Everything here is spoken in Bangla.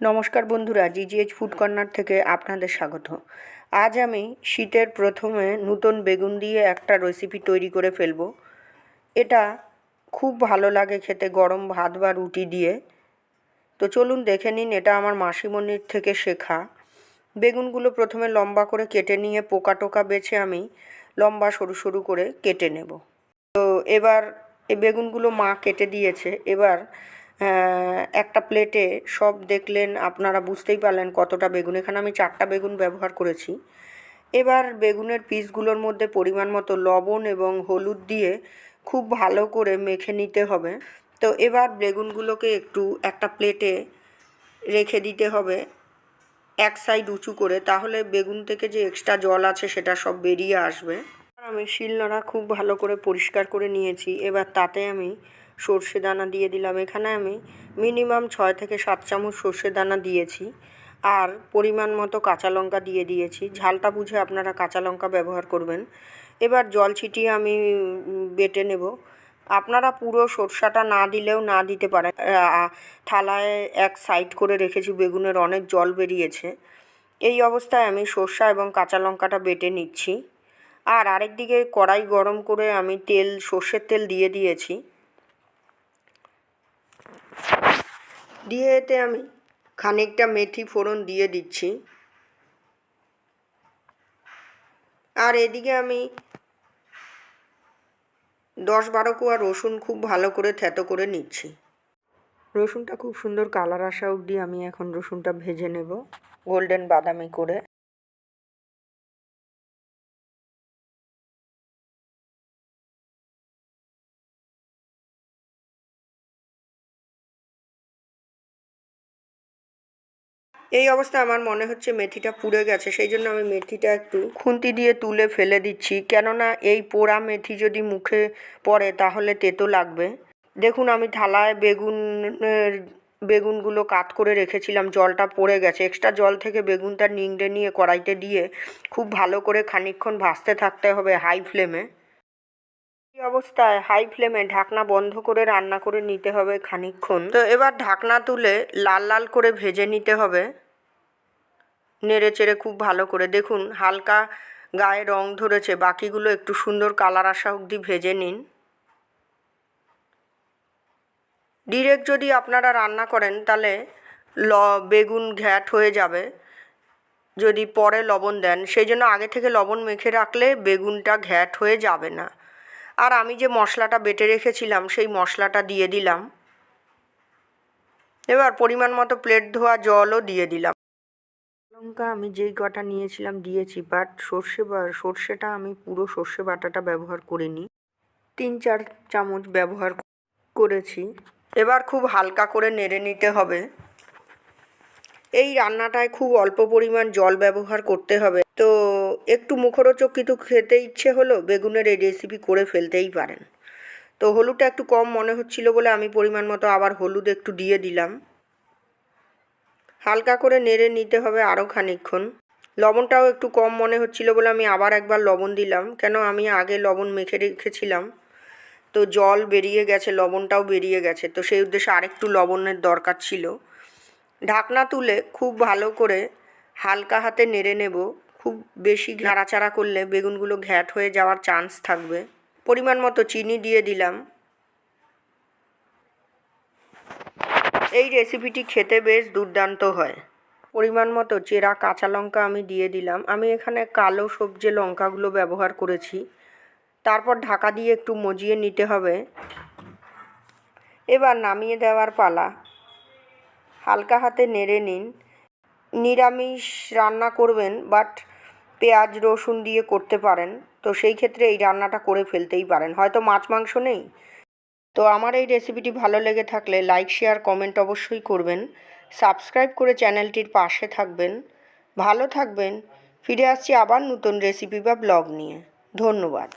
নমস্কার বন্ধুরা, জিজিএইচ ফুড কর্নার থেকে আপনাদের স্বাগত। আজ আমি শীতের প্রথমে নতুন বেগুন দিয়ে একটা রেসিপি তৈরি করে ফেলব। এটা খুব ভালো লাগে খেতে, গরম ভাত বা রুটি দিয়ে। তো চলুন দেখে নিন, এটা আমার মাসিমণির থেকে শেখা। বেগুনগুলো প্রথমে লম্বা করে কেটে নিয়ে পোকা টোকা বেছে আমি লম্বা সরু সরু করে কেটে নেব। তো এবার এই বেগুনগুলো মা কেটে দিয়েছে। এবার একটা প্লেটে সব দেখলেন, আপনারা বুঝতেই পারলেন কতটা বেগুন। এখানে আমি চারটা বেগুন ব্যবহার করেছি। এবার বেগুনের পিসগুলোর মধ্যে পরিমাণ মতো লবণ এবং হলুদ দিয়ে খুব ভালো করে মেখে নিতে হবে। তো এবার বেগুনগুলোকে একটু একটা প্লেটে রেখে দিতে হবে এক সাইড উঁচু করে, তাহলে বেগুন থেকে যে এক্সট্রা জল আছে সেটা সব বেরিয়ে আসবে। আমি শিলনোড়া খুব ভালো করে পরিষ্কার করে নিয়েছি। এবার তাতে আমি সর্ষে দানা দিয়ে দিলাম। এখানে আমি মিনিমাম ছয় থেকে সাত চামচ সর্ষে দানা দিয়েছি আর পরিমাণ মতো কাঁচা লঙ্কা দিয়ে দিয়েছি। ঝালটা বুঝে আপনারা কাঁচা লঙ্কা ব্যবহার করবেন। এবার জল ছিটিয়ে আমি বেটে নেব। আপনারা পুরো সরষাটা না দিলেও না দিতে পারেন। থালায় এক সাইড করে রেখেছি, বেগুনের অনেক জল বেরিয়েছে। এই অবস্থায় আমি সর্ষা এবং কাঁচা লঙ্কাটা বেটে নিচ্ছি। আর আরেক দিকে কড়াই গরম করে আমি তেল, সর্ষের তেল দিয়ে দিয়েছি। দিয়ে এতে আমি খানিকটা মেথি ফোড়ন দিয়ে দিচ্ছি। আর এদিকে আমি দশ বারো কোয়া রসুন খুব ভালো করে থেতো করে নিচ্ছি। রসুনটা খুব সুন্দর কালার আসা অবধি আমি এখন রসুনটা ভেজে নেব, গোল্ডেন বাদামি করে। এই অবস্থায় আমার মনে হচ্ছে মেথিটা পুড়ে গেছে, সেই জন্য আমি মেথিটা একটু খুন্তি দিয়ে তুলে ফেলে দিচ্ছি। কেননা এই পোড়া মেথি যদি মুখে পড়ে তাহলে তেতো লাগবে। দেখুন, আমি থালায় বেগুনের বেগুনগুলো কাত করে রেখেছিলাম, জলটা পড়ে গেছে। এক্সট্রা জল থেকে বেগুনটা নিংড়ে নিয়ে কড়াইতে দিয়ে খুব ভালো করে খানিকক্ষণ ভাজতে থাকতে হবে হাই ফ্লেমে। অবস্থায় হাই ফ্লেমে ঢাকনা বন্ধ করে রান্না করে নিতে হবে খানিকক্ষণ। তো এবার ঢাকনা তুলে লাল লাল করে ভেজে নিতে হবে। নেড়ে চেড়ে খুব ভালো করে দেখুন, হালকা গায়ে রং ধরেছে। বাকিগুলো একটু সুন্দর কালার আসা অবধি ভেজে নিন। ডিরেক্ট যদি আপনারা রান্না করেন, তাহলে ল, বেগুন ঘ্যাট হয়ে যাবে। যদি পরে লবণ দেন, সেই জন্য আগে থেকে লবণ মেখে রাখলে বেগুনটা ঘ্যাট হয়ে যাবে না। আর আমি যে মশলাটা বেটে রেখেছিলাম, সেই মশলাটা দিয়ে দিলাম। এবার পরিমাণ মতো প্লেট ধোয়া জলও দিয়ে দিলাম। লঙ্কা আমি যেই কটা নিয়েছিলাম দিয়েছি বাট সর্ষে বা, সর্ষেটা আমি পুরো সর্ষে বাটাটা ব্যবহার করিনি। তিন, চার চামচ ব্যবহার করেছি। এবার খুব হালকা করে নেড়ে নিতে হবে। এই রান্নাটায় খুব অল্প পরিমাণ জল ব্যবহার করতে হবে। তো একটু মুখরোচক কিন্তু খেতে ইচ্ছে হলো বেগুনের এই রেসিপি করে ফেলতেই পারেন। তো হলুদটা একটু কম মনে হচ্ছিল বলে আমি পরিমাণ মতো আবার হলুদ একটু দিয়ে দিলাম। হালকা করে নেড়ে নিতে হবে আরও খানিকক্ষণ। লবণটাও একটু কম মনে হচ্ছিল বলে আমি আবার একবার লবণ দিলাম, কেন আমি আগে লবণ মেখে রেখেছিলাম। তো জল বেরিয়ে গেছে, লবণটাও বেরিয়ে গেছে, তো সেই উদ্দেশ্যে আরেকটু লবণের দরকার ছিল। ঢাকনা তুলে খুব ভালো করে হালকা হাতে নেড়ে নেব। খুব বেশি নাড়াচাড়া করলে বেগুনগুলো ঘ্যাট হয়ে যাওয়ার চান্স থাকবে। পরিমাণ মতো চিনি দিয়ে দিলাম। এই রেসিপিটি খেতে বেশ দুর্দান্ত হয়। পরিমাণ মতো চেরা কাঁচা লঙ্কা আমি দিয়ে দিলাম। আমি এখানে কালো সবজি লঙ্কাগুলো ব্যবহার করেছি। তারপর ঢাকা দিয়ে একটু মজিয়ে নিতে হবে। এবার নামিয়ে দেওয়ার পালা। হালকা হাতে নেড়ে নিন। নিরামিষ রান্না করবেন বাট পেঁয়াজ, রসুন দিয়ে করতে পারেন। তো সেই ক্ষেত্রে এই রান্নাটা করে ফেলতেই পারেন। হয়তো মাছ, মাংস নেই। তো আমার এই রেসিপিটি ভালো লেগে থাকলে লাইক শেয়ার কমেন্ট অবশ্যই করবেন। সাবস্ক্রাইব করে চ্যানেলটির পাশে থাকবেন। ভালো থাকবেন। ফিরে আসছি আবার নতুন রেসিপি বা ব্লগ নিয়ে। ধন্যবাদ।